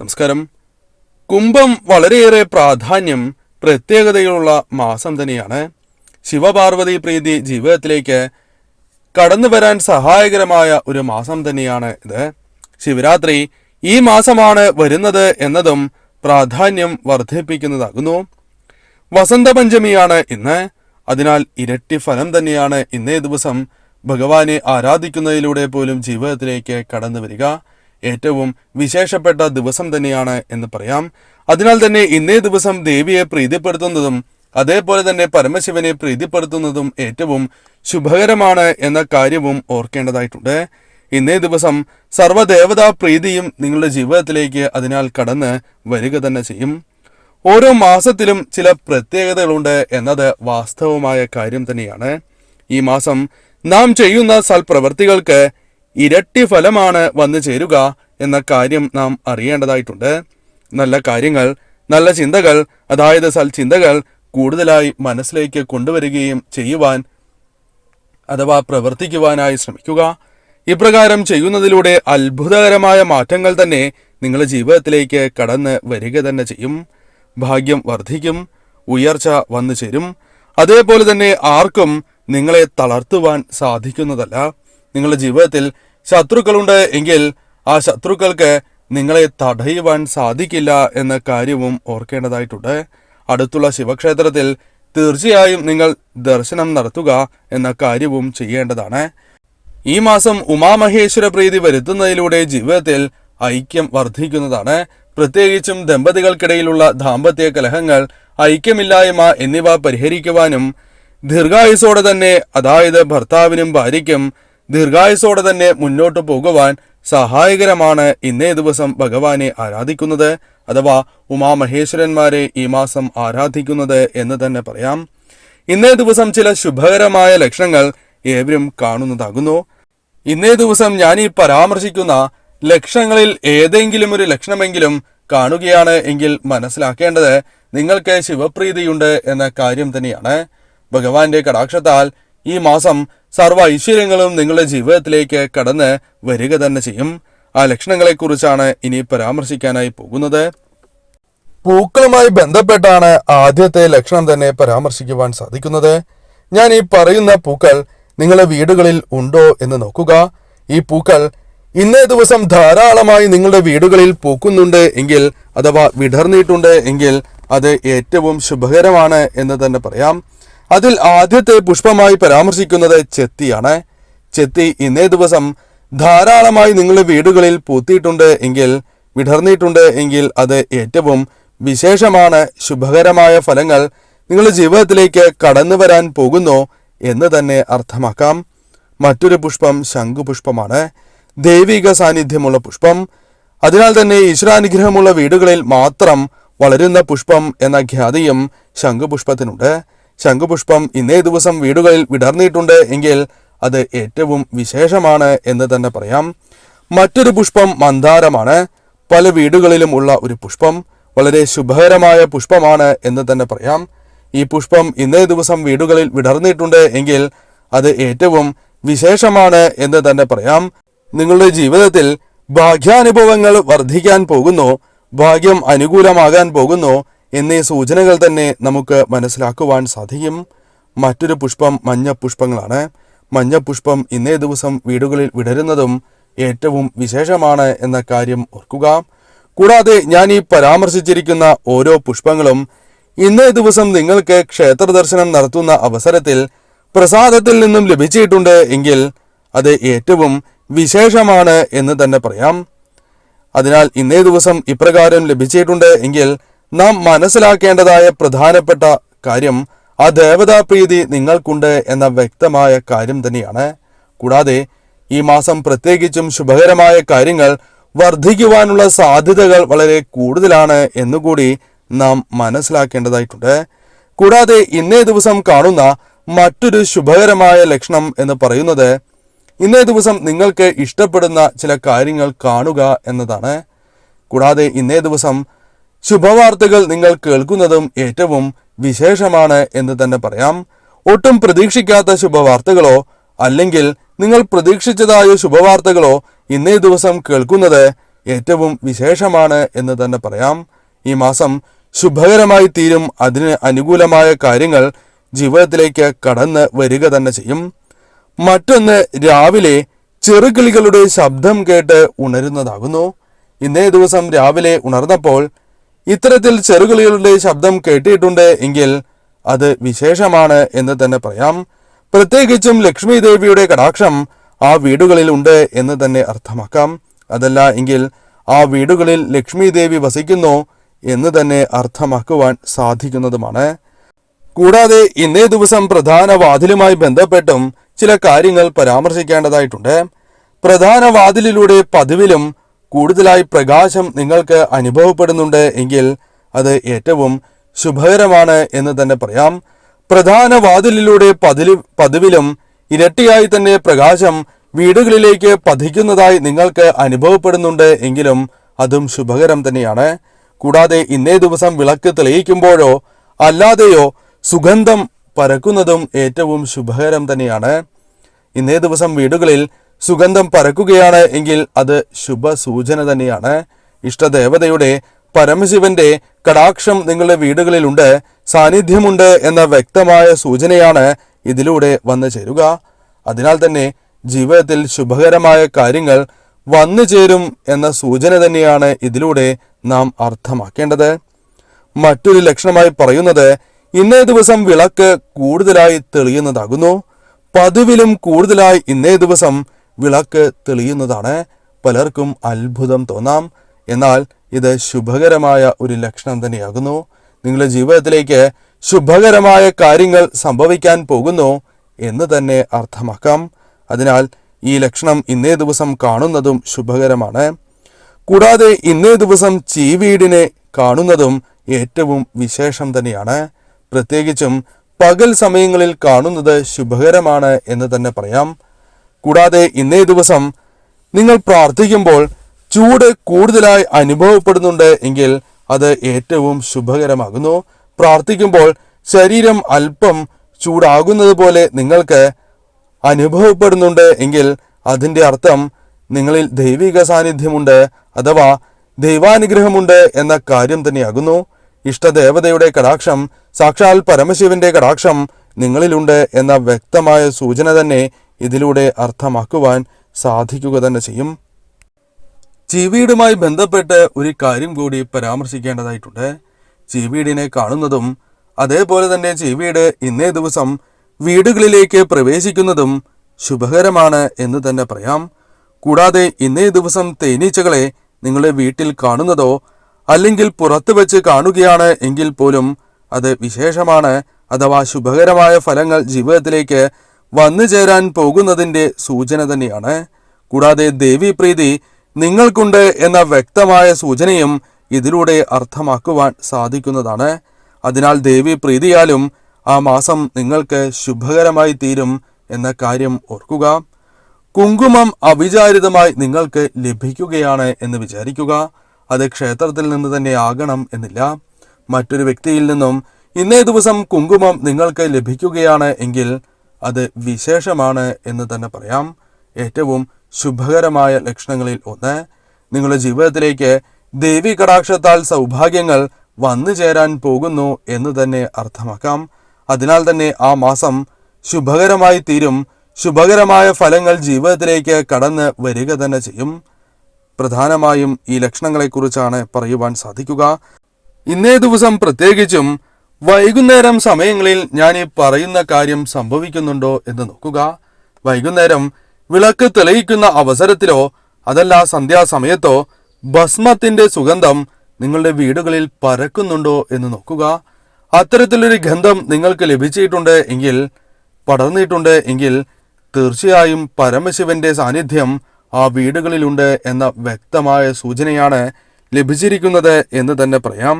നമസ്കാരം. കുംഭം വളരെയേറെ പ്രാധാന്യം പ്രത്യേകതയുള്ള മാസം തന്നെയാണ്. ശിവപാർവതി പ്രീതി ജീവിതത്തിലേക്ക് കടന്നു വരാൻ സഹായകരമായ ഒരു മാസം തന്നെയാണ് ഇത്. ശിവരാത്രി ഈ മാസമാണ് വരുന്നത് എന്നതും പ്രാധാന്യം വർദ്ധിപ്പിക്കുന്നതാകുന്നു. വസന്തപഞ്ചമിയാണ് ഇന്ന്. അതിനാൽ ഇരട്ടി ഫലം തന്നെയാണ് ഇന്നേ ദിവസം ഭഗവാനെ ആരാധിക്കുന്നതിലൂടെ പോലും ജീവിതത്തിലേക്ക് കടന്നു വരിക. ഏറ്റവും വിശേഷപ്പെട്ട ദിവസം തന്നെയാണ് എന്ന് പറയാം. അതിനാൽ തന്നെ ഇന്നേ ദിവസം ദേവിയെ പ്രീതിപ്പെടുത്തുന്നതും അതേപോലെ തന്നെ പരമശിവനെ പ്രീതിപ്പെടുത്തുന്നതും ഏറ്റവും ശുഭകരമാണ് എന്ന കാര്യവും ഓർക്കേണ്ടതായിട്ടുണ്ട്. ഇന്നേ ദിവസം സർവദേവതാ പ്രീതിയും നിങ്ങളുടെ ജീവിതത്തിലേക്ക് അതിനാൽ കടന്ന് വരിക തന്നെ ചെയ്യും. ഓരോ മാസത്തിലും ചില പ്രത്യേകതകളുണ്ട് എന്നത് വാസ്തവമായ കാര്യം തന്നെയാണ്. ഈ മാസം നാം ചെയ്യുന്ന സൽപ്രവർത്തികൾക്ക് ഇരട്ടി ഫലമാണ് വന്നു ചേരുക എന്ന കാര്യം നാം അറിയേണ്ടതായിട്ടുണ്ട്. നല്ല കാര്യങ്ങൾ നല്ല ചിന്തകൾ അതായത് സൽചിന്തകൾ കൂടുതലായി മനസ്സിലേക്ക് കൊണ്ടുവരികയും ചെയ്യുവാൻ അഥവാ പ്രവർത്തിക്കുവാനായി ശ്രമിക്കുക. ഇപ്രകാരം ചെയ്യുന്നതിലൂടെ അത്ഭുതകരമായ മാറ്റങ്ങൾ തന്നെ നിങ്ങളുടെ ജീവിതത്തിലേക്ക് കടന്ന് വരിക തന്നെ ചെയ്യും. ഭാഗ്യം വർദ്ധിക്കും ഉയർച്ച വന്നു ചേരും. അതേപോലെ തന്നെ ആർക്കും നിങ്ങളെ തളർത്തുവാൻ സാധിക്കുന്നതല്ല. നിങ്ങളുടെ ജീവിതത്തിൽ ശത്രുക്കളുണ്ട് എങ്കിൽ ആ ശത്രുക്കൾക്ക് നിങ്ങളെ തടയുവാൻ സാധിക്കില്ല എന്ന കാര്യവും ഓർക്കേണ്ടതായിട്ടുണ്ട്. അടുത്തുള്ള ശിവക്ഷേത്രത്തിൽ തീർച്ചയായും നിങ്ങൾ ദർശനം നടത്തുക എന്ന കാര്യവും ചെയ്യേണ്ടതാണ്. ഈ മാസം ഉമാമഹേശ്വര പ്രീതി വരുത്തുന്നതിലൂടെ ജീവിതത്തിൽ ഐക്യം വർദ്ധിക്കുന്നതാണ്. പ്രത്യേകിച്ചും ദമ്പതികൾക്കിടയിലുള്ള ദാമ്പത്യ കലഹങ്ങൾ ഐക്യമില്ലായ്മ എന്നിവ പരിഹരിക്കുവാനും ദീർഘായുസോടെ തന്നെ അതായത് ഭർത്താവിനും ഭാര്യയ്ക്കും ദീർഘായുസോടെ തന്നെ മുന്നോട്ട് പോകുവാൻ സഹായകരമാണ് ഇന്നേ ദിവസം ഭഗവാനെ ആരാധിക്കുന്നത് അഥവാ ഉമാമഹേശ്വരന്മാരെ ഈ മാസം ആരാധിക്കുന്നത് എന്ന് തന്നെ പറയാം. ഇന്നേ ദിവസം ചില ശുഭകരമായ ലക്ഷണങ്ങൾ ഏവരും കാണുന്നതാകുന്നു. ഇന്നേ ദിവസം ഞാൻ ഈ പരാമർശിക്കുന്ന ലക്ഷണങ്ങളിൽ ഏതെങ്കിലും ഒരു ലക്ഷണമെങ്കിലും കാണുകയാണ് എങ്കിൽ മനസ്സിലാക്കേണ്ടത് നിങ്ങൾക്ക് ശിവപ്രീതിയുണ്ട് എന്ന കാര്യം തന്നെയാണ്. ഭഗവാന്റെ കടാക്ഷത്താൽ ഈ മാസം സർവ ഐശ്വര്യങ്ങളും നിങ്ങളുടെ ജീവിതത്തിലേക്ക് കടന്ന് വരിക തന്നെ ചെയ്യും. ആ ലക്ഷണങ്ങളെക്കുറിച്ചാണ് ഇനി പരാമർശിക്കാനായി പോകുന്നത്. പൂക്കളുമായി ബന്ധപ്പെട്ടാണ് ആദ്യത്തെ ലക്ഷണം തന്നെ പരാമർശിക്കുവാൻ സാധിക്കുന്നത്. ഞാൻ ഈ പറയുന്ന പൂക്കൾ നിങ്ങളുടെ വീടുകളിൽ ഉണ്ടോ എന്ന് നോക്കുക. ഈ പൂക്കൾ ഇന്നേ ദിവസം ധാരാളമായി നിങ്ങളുടെ വീടുകളിൽ പൂക്കുന്നുണ്ട് എങ്കിൽ അഥവാ വിടർന്നിട്ടുണ്ട് എങ്കിൽ അത് ഏറ്റവും ശുഭകരമാണ് എന്ന് തന്നെ പറയാം. അതിൽ ആദ്യത്തെ പുഷ്പമായി പരാമർശിക്കുന്നത് ചെത്തിയാണ്. ചെത്തി ഇന്നേ ദിവസം ധാരാളമായി നിങ്ങളുടെ വീടുകളിൽ പൂത്തിയിട്ടുണ്ട് എങ്കിൽ വിടർന്നിട്ടുണ്ട് എങ്കിൽ അത് ഏറ്റവും വിശേഷമാണ്. ശുഭകരമായ ഫലങ്ങൾ നിങ്ങളുടെ ജീവിതത്തിലേക്ക് കടന്നു വരാൻ പോകുന്നു എന്ന് തന്നെ അർത്ഥമാക്കാം. മറ്റൊരു പുഷ്പം ശംഖുപുഷ്പമാണ്. ദൈവിക സാന്നിധ്യമുള്ള പുഷ്പം. അതിനാൽ തന്നെ ഈശ്വരാനുഗ്രഹമുള്ള വീടുകളിൽ മാത്രം വളരുന്ന പുഷ്പം എന്ന ഖ്യാതിയും ശംഖുപുഷ്പത്തിനുണ്ട്. ശംഖുപുഷ്പം ഇന്നേ ദിവസം വീടുകളിൽ വിടർന്നിട്ടുണ്ട് എങ്കിൽ അത് ഏറ്റവും വിശേഷമാണ് എന്ന് തന്നെ പറയാം. മറ്റൊരു പുഷ്പം മന്ദാരമാണ്. പല വീടുകളിലും ഉള്ള ഒരു പുഷ്പം വളരെ ശുഭകരമായ പുഷ്പമാണ് എന്ന് തന്നെ പറയാം. ഈ പുഷ്പം ഇന്നേ ദിവസം വീടുകളിൽ വിടർന്നിട്ടുണ്ട് എങ്കിൽ അത് ഏറ്റവും വിശേഷമാണ് എന്ന് തന്നെ പറയാം. നിങ്ങളുടെ ജീവിതത്തിൽ ഭാഗ്യാനുഭവങ്ങൾ വർദ്ധിക്കാൻ പോകുന്നു ഭാഗ്യം അനുകൂലമാകാൻ പോകുന്നു എന്നീ സൂചനകൾ തന്നെ നമുക്ക് മനസ്സിലാക്കുവാൻ സാധിക്കും. മറ്റൊരു പുഷ്പം മഞ്ഞ പുഷ്പങ്ങളാണ്. മഞ്ഞ പുഷ്പം ഇന്നേ ദിവസം വീടുകളിൽ വിടരുന്നതും ഏറ്റവും വിശേഷമാണ് എന്ന കാര്യം ഓർക്കുക. കൂടാതെ ഞാൻ ഈ പരാമർശിച്ചിരിക്കുന്ന ഓരോ പുഷ്പങ്ങളും ഇന്നേ ദിവസം നിങ്ങൾക്ക് ക്ഷേത്ര ദർശനം നടത്തുന്ന അവസരത്തിൽ പ്രസാദത്തിൽ നിന്നും ലഭിച്ചിട്ടുണ്ട് എങ്കിൽ അത് ഏറ്റവും വിശേഷമാണ് എന്ന് തന്നെ പറയാം. അതിനാൽ ഇന്നേ ദിവസം ഇപ്രകാരം ലഭിച്ചിട്ടുണ്ട് എങ്കിൽ നാം മനസ്സിലാക്കേണ്ടതായ പ്രധാനപ്പെട്ട കാര്യം ആ ദേവതാ പ്രീതി നിങ്ങൾക്കുണ്ട് എന്ന വ്യക്തമായ കാര്യം തന്നെയാണ്. കൂടാതെ ഈ മാസം പ്രത്യേകിച്ചും ശുഭകരമായ കാര്യങ്ങൾ വർദ്ധിക്കുവാനുള്ള സാധ്യതകൾ വളരെ കൂടുതലാണ് എന്നുകൂടി നാം മനസ്സിലാക്കേണ്ടതായിട്ടുണ്ട്. കൂടാതെ ഇന്നേ ദിവസം കാണുന്ന മറ്റൊരു ശുഭകരമായ ലക്ഷണം എന്ന് പറയുന്നത് ഇന്നേ ദിവസം നിങ്ങൾക്ക് ഇഷ്ടപ്പെടുന്ന ചില കാര്യങ്ങൾ കാണുക എന്നതാണ്. കൂടാതെ ഇന്നേ ദിവസം ശുഭവാർത്തകൾ നിങ്ങൾ കേൾക്കുന്നതും ഏറ്റവും വിശേഷമാണ് എന്ന് തന്നെ പറയാം. ഒട്ടും പ്രതീക്ഷിക്കാത്ത ശുഭവാർത്തകളോ അല്ലെങ്കിൽ നിങ്ങൾ പ്രതീക്ഷിച്ചതായ ശുഭവാർത്തകളോ ഇന്നേ ദിവസം കേൾക്കുന്നത് ഏറ്റവും വിശേഷമാണ് എന്ന് തന്നെ പറയാം. ഈ മാസം ശുഭകരമായി തീരും അതിന് അനുകൂലമായ കാര്യങ്ങൾ ജീവിതത്തിലേക്ക് കടന്ന് വരിക തന്നെ ചെയ്യും. മറ്റൊന്ന് രാവിലെ ചെറുകിളികളുടെ ശബ്ദം കേട്ട് ഉണരുന്നതാകുന്നു. ഇന്നേ ദിവസം രാവിലെ ഉണർന്നപ്പോൾ ഇത്തരത്തിൽ ചെറുകിളികളുടെ ശബ്ദം കേട്ടിട്ടുണ്ട് എങ്കിൽ അത് വിശേഷമാണ് എന്ന് തന്നെ പറയാം. പ്രത്യേകിച്ചും ലക്ഷ്മി ദേവിയുടെ കടാക്ഷം ആ വീടുകളിൽ ഉണ്ട് എന്ന് തന്നെ അർത്ഥമാക്കാം. അതല്ല എങ്കിൽ ആ വീടുകളിൽ ലക്ഷ്മി ദേവി വസിക്കുന്നു എന്ന് തന്നെ അർത്ഥമാക്കുവാൻ സാധിക്കുന്നതുമാണ്. കൂടാതെ ഇന്നേ ദിവസം പ്രധാന വാതിലുമായി ബന്ധപ്പെട്ടും ചില കാര്യങ്ങൾ പരാമർശിക്കേണ്ടതായിട്ടുണ്ട്. പ്രധാന വാതിലിലൂടെ പതിവിലും കൂടുതലായി പ്രകാശം നിങ്ങൾക്ക് അനുഭവപ്പെടുന്നുണ്ട് എങ്കിൽ അത് ഏറ്റവും ശുഭകരമാണ് എന്ന് തന്നെ പറയാം. പ്രധാന വാതിലിലൂടെ പതിലി പതിവിലും ഇരട്ടിയായി തന്നെ പ്രകാശം വീടുകളിലേക്ക് പതിക്കുന്നതായി നിങ്ങൾക്ക് അനുഭവപ്പെടുന്നുണ്ട് എങ്കിലും അതും ശുഭകരം തന്നെയാണ്. കൂടാതെ ഇന്നേ ദിവസം വിളക്ക് തെളിയിക്കുമ്പോഴോ അല്ലാതെയോ സുഗന്ധം പരക്കുന്നതും ഏറ്റവും ശുഭകരം തന്നെയാണ്. ഇന്നേ ദിവസം വീടുകളിൽ സുഗന്ധം പരക്കുകയാണ് എങ്കിൽ അത് ശുഭ സൂചന തന്നെയാണ്. ഇഷ്ടദേവതയുടെ പരമശിവന്റെ കടാക്ഷം നിങ്ങളുടെ വീടുകളിലുണ്ട് സാന്നിധ്യമുണ്ട് എന്ന വ്യക്തമായ സൂചനയാണ് ഇതിലൂടെ വന്നു ചേരുക. അതിനാൽ തന്നെ ജീവിതത്തിൽ ശുഭകരമായ കാര്യങ്ങൾ വന്നു ചേരും എന്ന സൂചന തന്നെയാണ് ഇതിലൂടെ നാം അർത്ഥമാക്കേണ്ടത്. മറ്റൊരു ലക്ഷണമായി പറയുന്നത് ഇന്നേ ദിവസം വിളക്ക് കൂടുതലായി തെളിയുന്നതാകുന്നു. പതിവിലും കൂടുതലായി ഇന്നേ ദിവസം വിളക്ക് തെളിയുന്നതാണ്. പലർക്കും അത്ഭുതം തോന്നാം. എന്നാൽ ഇത് ശുഭകരമായ ഒരു ലക്ഷണം തന്നെയാകുന്നു. നിങ്ങളുടെ ജീവിതത്തിലേക്ക് ശുഭകരമായ കാര്യങ്ങൾ സംഭവിക്കാൻ പോകുന്നു എന്ന് തന്നെ അർത്ഥമാക്കാം. അതിനാൽ ഈ ലക്ഷണം ഇന്നേ ദിവസം കാണുന്നതും ശുഭകരമാണ്. കൂടാതെ ഇന്നേ ദിവസം ചീവീടിനെ കാണുന്നതും ഏറ്റവും വിശേഷം തന്നെയാണ്. പ്രത്യേകിച്ചും പകൽ സമയങ്ങളിൽ കാണുന്നത് ശുഭകരമാണ് എന്ന് തന്നെ പറയാം. കൂടാതെ ഇന്നേ ദിവസം നിങ്ങൾ പ്രാർത്ഥിക്കുമ്പോൾ ചൂട് കൂടുതലായി അനുഭവപ്പെടുന്നുണ്ട് എങ്കിൽ അത് ഏറ്റവും ശുഭകരമാകുന്നു. പ്രാർത്ഥിക്കുമ്പോൾ ശരീരം അല്പം ചൂടാകുന്നത് പോലെ നിങ്ങൾക്ക് അനുഭവപ്പെടുന്നുണ്ട് എങ്കിൽ അതിന്റെ അർത്ഥം നിങ്ങളിൽ ദൈവിക സാന്നിധ്യമുണ്ട് അഥവാ ദൈവാനുഗ്രഹമുണ്ട് എന്ന കാര്യം തന്നെയാകുന്നു. ഇഷ്ടദേവതയുടെ കടാക്ഷം സാക്ഷാൽ പരമശിവന്റെ കടാക്ഷം നിങ്ങളിലുണ്ട് എന്ന വ്യക്തമായ സൂചന തന്നെ ഇതിലൂടെ അർത്ഥമാക്കുവാൻ സാധിക്കുക തന്നെ ചെയ്യും. ചീവീടുമായി ബന്ധപ്പെട്ട് ഒരു കാര്യം കൂടി പരാമർശിക്കേണ്ടതായിട്ടുണ്ട്. ചീവീടിനെ കാണുന്നതും അതേപോലെ തന്നെ ചീവീട് ഇന്നേ ദിവസം വീടുകളിലേക്ക് പ്രവേശിക്കുന്നതും ശുഭകരമാണ് എന്ന് തന്നെ പറയാം. കൂടാതെ ഇന്നേ ദിവസം തേനീച്ചകളെ നിങ്ങളുടെ വീട്ടിൽ കാണുന്നതോ അല്ലെങ്കിൽ പുറത്ത് വെച്ച് കാണുകയാണ് എങ്കിൽ പോലും അത് വിശേഷമാണ് അഥവാ ശുഭകരമായ ഫലങ്ങൾ ജീവിതത്തിലേക്ക് വന്നു ചേരാൻ പോകുന്നതിന്റെ സൂചന തന്നെയാണ്. കൂടാതെ ദേവീപ്രീതി നിങ്ങൾക്കുണ്ട് എന്ന വ്യക്തമായ സൂചനയും ഇതിലൂടെ അർത്ഥമാക്കുവാൻ സാധിക്കുന്നതാണ്. അതിനാൽ ദേവി പ്രീതിയാലും ആ മാസം നിങ്ങൾക്ക് ശുഭകരമായി തീരും എന്ന കാര്യം ഓർക്കുക. കുങ്കുമം അവിചാരിതമായി നിങ്ങൾക്ക് ലഭിക്കുകയാണ് എന്ന് വിചാരിക്കുക. അത് ക്ഷേത്രത്തിൽ നിന്ന് തന്നെ ആകണം എന്നില്ല. മറ്റൊരു വ്യക്തിയിൽ നിന്നും ഇന്നേ ദിവസം കുങ്കുമം നിങ്ങൾക്ക് ലഭിക്കുകയാണ് എങ്കിൽ അത് വിശേഷമാണ് എന്ന് തന്നെ പറയാം. ഏറ്റവും ശുഭകരമായ ലക്ഷണങ്ങളിൽ ഒന്ന് നിങ്ങളുടെ ജീവിതത്തിലേക്ക് ദേവി കടാക്ഷത്താൽ സൗഭാഗ്യങ്ങൾ വന്നു ചേരാൻ പോകുന്നു എന്ന് തന്നെ അർത്ഥമാക്കാം. അതിനാൽ തന്നെ ആ മാസം ശുഭകരമായി തീരും. ശുഭകരമായ ഫലങ്ങൾ ജീവിതത്തിലേക്ക് കടന്ന് വരിക തന്നെ ചെയ്യും. പ്രധാനമായും ഈ ലക്ഷണങ്ങളെക്കുറിച്ചാണ് പറയുവാൻ സാധിക്കുക. ഇന്നേ ദിവസം പ്രത്യേകിച്ചും വൈകുന്നേരം സമയങ്ങളിൽ ഞാൻ ഈ പറയുന്ന കാര്യം സംഭവിക്കുന്നുണ്ടോ എന്ന് നോക്കുക. വൈകുന്നേരം വിളക്ക് തെളിയിക്കുന്ന അവസരത്തിലോ അതല്ല സന്ധ്യാസമയത്തോ ഭസ്മത്തിന്റെ സുഗന്ധം നിങ്ങളുടെ വീടുകളിൽ പരക്കുന്നുണ്ടോ എന്ന് നോക്കുക. അത്തരത്തിലൊരു ഗന്ധം നിങ്ങൾക്ക് ലഭിച്ചിട്ടുണ്ട് എങ്കിൽ പടർന്നിട്ടുണ്ട് എങ്കിൽ തീർച്ചയായും പരമശിവന്റെ സാന്നിധ്യം ആ വീടുകളിലുണ്ട് എന്ന വ്യക്തമായ സൂചനയാണ് ലഭിച്ചിരിക്കുന്നത് എന്ന് തന്നെ പറയാം.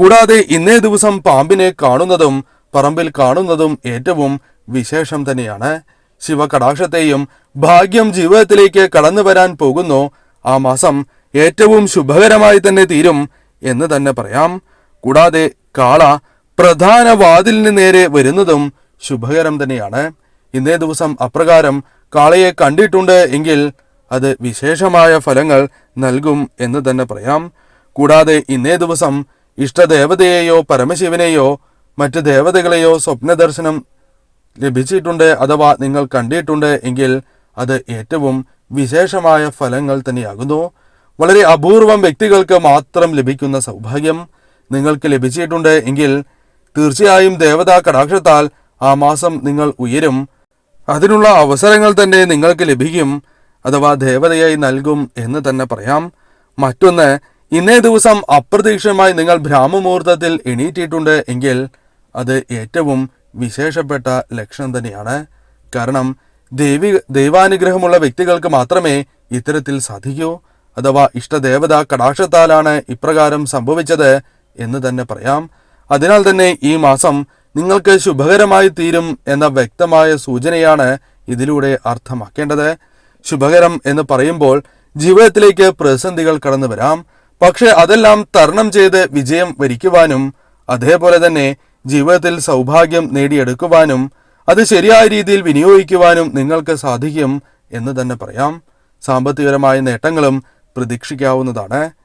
കൂടാതെ ഇന്നേ ദിവസം പാമ്പിനെ കാണുന്നതും പറമ്പിൽ കാണുന്നതും ഏറ്റവും വിശേഷം തന്നെയാണ്. ശിവകടാക്ഷത്തെയും ഭാഗ്യം ജീവിതത്തിലേക്ക് കടന്നു വരാൻ പോകുന്നു. ആ മാസം ഏറ്റവും ശുഭകരമായി തന്നെ തീരും എന്ന് തന്നെ പറയാം. കൂടാതെ കാള പ്രധാന വാതിലിന് നേരെ വരുന്നതും ശുഭകരം തന്നെയാണ്. ഇന്നേ ദിവസം അപ്രകാരം കാളയെ കണ്ടിട്ടുണ്ട് എങ്കിൽ അത് വിശേഷമായ ഫലങ്ങൾ നൽകും എന്ന് തന്നെ പറയാം. കൂടാതെ ഇന്നേ ദിവസം ഇഷ്ടദേവതയെയോ പരമശിവനെയോ മറ്റ് ദേവതകളെയോ സ്വപ്നദർശനം ലഭിച്ചിട്ടുണ്ട് അഥവാ നിങ്ങൾ കണ്ടിട്ടുണ്ട് എങ്കിൽ അത് ഏറ്റവും വിശേഷമായ ഫലങ്ങൾ തന്നെയാകുന്നു. വളരെ അപൂർവം വ്യക്തികൾക്ക് മാത്രം ലഭിക്കുന്ന സൗഭാഗ്യം നിങ്ങൾക്ക് ലഭിച്ചിട്ടുണ്ട് എങ്കിൽ തീർച്ചയായും ദേവതാ കടാക്ഷത്താൽ ആ മാസം നിങ്ങൾ ഉയരും. അതിനുള്ള അവസരങ്ങൾ തന്നെ നിങ്ങൾക്ക് ലഭിക്കും. അഥവാ ദേവതയായി നൽകും എന്ന് തന്നെ പറയാം. മറ്റൊന്ന് ഇന്നേ ദിവസം അപ്രതീക്ഷിതമായി നിങ്ങൾ ഭ്രാമമുഹൂർത്തത്തിൽ എണീറ്റിട്ടുണ്ട് എങ്കിൽ അത് ഏറ്റവും വിശേഷപ്പെട്ട ലക്ഷണം തന്നെയാണ്. കാരണം ദൈവി ദൈവാനുഗ്രഹമുള്ള വ്യക്തികൾക്ക് മാത്രമേ ഇത്തരത്തിൽ സാധിക്കൂ. അഥവാ ഇഷ്ടദേവത കടാക്ഷത്താലാണ് ഇപ്രകാരം സംഭവിച്ചത് എന്ന് തന്നെ പറയാം. അതിനാൽ തന്നെ ഈ മാസം നിങ്ങൾക്ക് ശുഭകരമായി തീരും എന്ന വ്യക്തമായ സൂചനയാണ് ഇതിലൂടെ അർത്ഥമാക്കേണ്ടത്. ശുഭകരം എന്ന് പറയുമ്പോൾ ജീവിതത്തിലേക്ക് പ്രതിസന്ധികൾ കടന്നു വരാം. പക്ഷെ അതെല്ലാം തരണം ചെയ്ത് വിജയം വരിക്കുവാനും അതേപോലെ തന്നെ ജീവിതത്തിൽ സൗഭാഗ്യം നേടിയെടുക്കുവാനും അത് ശരിയായ രീതിയിൽ വിനിയോഗിക്കുവാനും നിങ്ങൾക്ക് സാധിക്കും എന്ന് തന്നെ പറയാം. സാമ്പത്തികപരമായ നേട്ടങ്ങളും പ്രതീക്ഷിക്കാവുന്നതാണ്.